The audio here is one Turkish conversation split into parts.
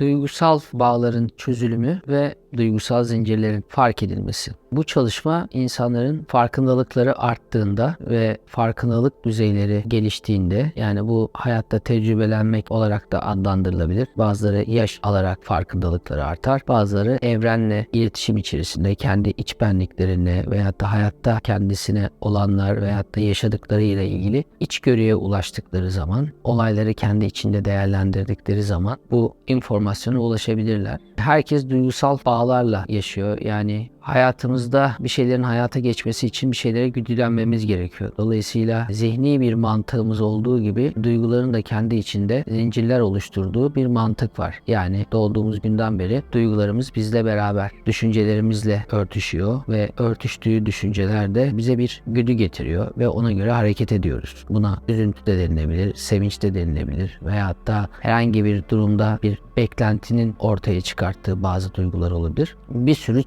duygusal bağların çözülümü ve duygusal zincirlerin fark edilmesi. Bu çalışma insanların farkındalıkları arttığında ve farkındalık düzeyleri geliştiğinde yani bu hayatta tecrübelenmek olarak da adlandırılabilir. Bazıları yaş alarak farkındalıkları artar. Bazıları evrenle iletişim içerisinde kendi iç benliklerine veyahut da hayatta kendisine olanlar veyahut da yaşadıkları ile ilgili içgörüye ulaştıkları zaman, olayları kendi içinde değerlendirdikleri zaman bu informasyona ulaşabilirler. Herkes duygusal bağlarla yaşıyor. Yani hayatımızda bir şeylerin hayata geçmesi için bir şeylere güdülenmemiz gerekiyor. Dolayısıyla zihni bir mantığımız olduğu gibi duyguların da kendi içinde zincirler oluşturduğu bir mantık var. Yani doğduğumuz günden beri duygularımız bizle beraber, düşüncelerimizle örtüşüyor ve örtüştüğü düşünceler de bize bir güdü getiriyor ve ona göre hareket ediyoruz. Buna üzüntü de denilebilir, sevinç de denilebilir veyahut da herhangi bir durumda bir beklentinin ortaya çıkarttığı bazı duygular olabilir. Bir sürü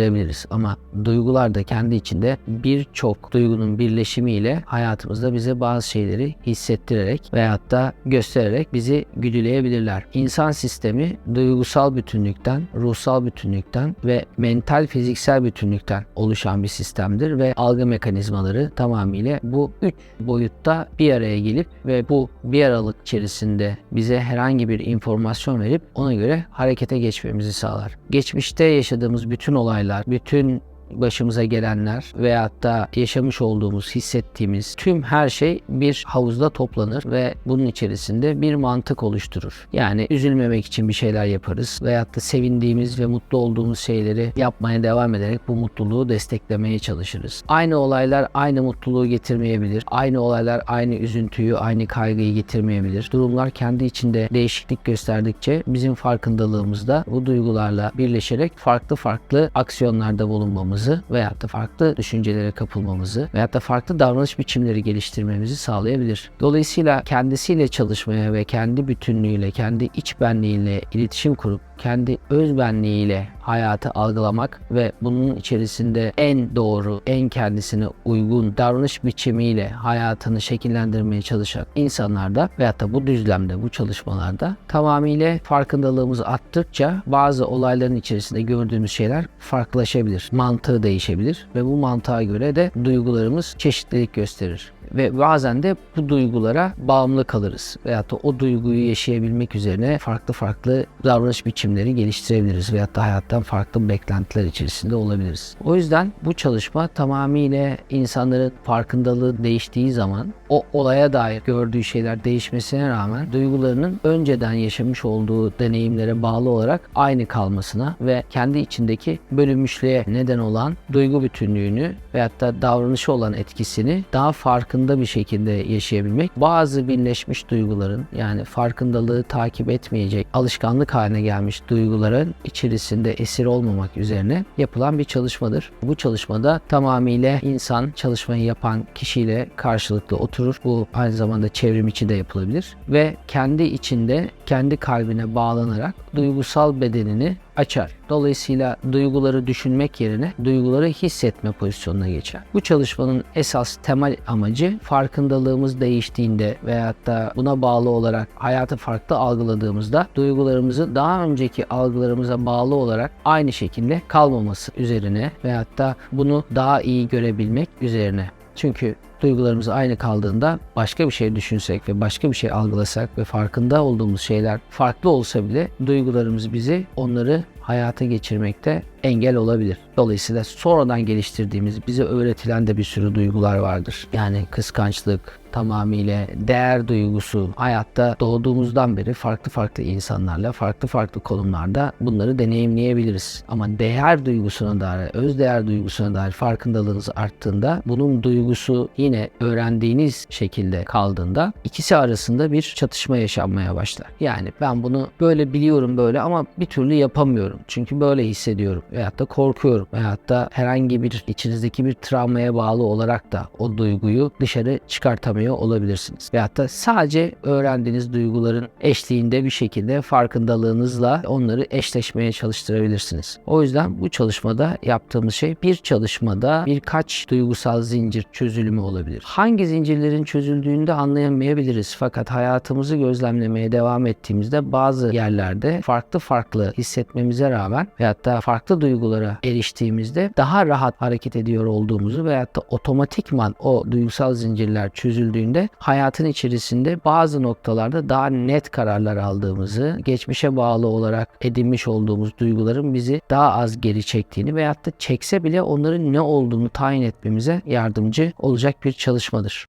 çeşitlendirebiliriz ama duygular da kendi içinde birçok duygunun birleşimiyle hayatımızda bize bazı şeyleri hissettirerek veyahut da göstererek bizi güdüleyebilirler. İnsan sistemi duygusal bütünlükten, ruhsal bütünlükten ve mental fiziksel bütünlükten oluşan bir sistemdir ve algı mekanizmaları tamamıyla bu üç boyutta bir araya gelip ve bu bir aralık içerisinde bize herhangi bir informasyon verip ona göre harekete geçmemizi sağlar. Geçmişte yaşadığımız bütün olaylar, bütün başımıza gelenler veyahut da yaşamış olduğumuz, hissettiğimiz tüm her şey bir havuzda toplanır ve bunun içerisinde bir mantık oluşturur. Yani üzülmemek için bir şeyler yaparız veyahut da sevindiğimiz ve mutlu olduğumuz şeyleri yapmaya devam ederek bu mutluluğu desteklemeye çalışırız. Aynı olaylar aynı mutluluğu getirmeyebilir. Aynı olaylar aynı üzüntüyü, aynı kaygıyı getirmeyebilir. Durumlar kendi içinde değişiklik gösterdikçe bizim farkındalığımızda bu duygularla birleşerek farklı farklı aksiyonlarda bulunmamız yapmamızı veyahut da farklı düşüncelere kapılmamızı veyahut da farklı davranış biçimleri geliştirmemizi sağlayabilir. Dolayısıyla kendisiyle çalışmaya ve kendi bütünlüğüyle, kendi iç benliğiyle iletişim kurup kendi öz benliğiyle hayatı algılamak ve bunun içerisinde en doğru, en kendisine uygun davranış biçimiyle hayatını şekillendirmeye çalışan insanlarda veyahut da bu düzlemde, bu çalışmalarda tamamıyla farkındalığımız arttıkça bazı olayların içerisinde gördüğümüz şeyler farklılaşabilir. Mantığı değişebilir ve bu mantığa göre de duygularımız çeşitlilik gösterir ve bazen de bu duygulara bağımlı kalırız. Veyahut da o duyguyu yaşayabilmek üzerine farklı farklı davranış biçimleri geliştirebiliriz. Veyahut da hayattan farklı beklentiler içerisinde olabiliriz. O yüzden bu çalışma tamamıyla insanların farkındalığı değiştiği zaman o olaya dair gördüğü şeyler değişmesine rağmen duygularının önceden yaşamış olduğu deneyimlere bağlı olarak aynı kalmasına ve kendi içindeki bölünmüşlüğe neden olan duygu bütünlüğünü veyahut da davranışı olan etkisini daha farkında bir şekilde yaşayabilmek bazı birleşmiş duyguların yani farkındalığı takip etmeyecek alışkanlık haline gelmiş duyguların içerisinde esir olmamak üzerine yapılan bir çalışmadır. Bu çalışmada tamamıyla insan çalışmayı yapan kişiyle karşılıklı oturur. Bu aynı zamanda çevrim içi de yapılabilir ve kendi içinde kendi kalbine bağlanarak duygusal bedenini açar. Dolayısıyla duyguları düşünmek yerine duyguları hissetme pozisyonuna geçer. Bu çalışmanın esas temel amacı farkındalığımız değiştiğinde veyahut da buna bağlı olarak hayatı farklı algıladığımızda duygularımızı daha önceki algılarımıza bağlı olarak aynı şekilde kalmaması üzerine veyahut da bunu daha iyi görebilmek üzerine. Çünkü duygularımız aynı kaldığında başka bir şey düşünsek ve başka bir şey algılasak ve farkında olduğumuz şeyler farklı olsa bile duygularımız bizi onları hayata geçirmekte engel olabilir. Dolayısıyla sonradan geliştirdiğimiz, bize öğretilen de bir sürü duygular vardır. Yani kıskançlık, tamamıyla değer duygusu, hayatta doğduğumuzdan beri farklı farklı insanlarla, farklı farklı konumlarda bunları deneyimleyebiliriz. Ama değer duygusuna dair, öz değer duygusuna dair farkındalığınız arttığında bunun duygusu yine öğrendiğiniz şekilde kaldığında ikisi arasında bir çatışma yaşanmaya başlar. Yani ben bunu böyle biliyorum böyle ama bir türlü yapamıyorum. Çünkü böyle hissediyorum veyahut da korkuyorum veyahut da herhangi bir içinizdeki bir travmaya bağlı olarak da o duyguyu dışarı çıkartamıyor olabilirsiniz. Veyahut da sadece öğrendiğiniz duyguların eşliğinde bir şekilde farkındalığınızla onları eşleşmeye çalıştırabilirsiniz. O yüzden bu çalışmada yaptığımız şey bir çalışmada birkaç duygusal zincir çözülümü olabilir. Hangi zincirlerin çözüldüğünü de anlayamayabiliriz. Fakat hayatımızı gözlemlemeye devam ettiğimizde bazı yerlerde farklı farklı hissetmemize rağmen veyahut da farklı duygulara eriştiğimizde daha rahat hareket ediyor olduğumuzu veyahut da otomatikman o duygusal zincirler çözüldüğünde hayatın içerisinde bazı noktalarda daha net kararlar aldığımızı, geçmişe bağlı olarak edinmiş olduğumuz duyguların bizi daha az geri çektiğini veyahut da çekse bile onların ne olduğunu tayin etmemize yardımcı olacak bir çalışmadır.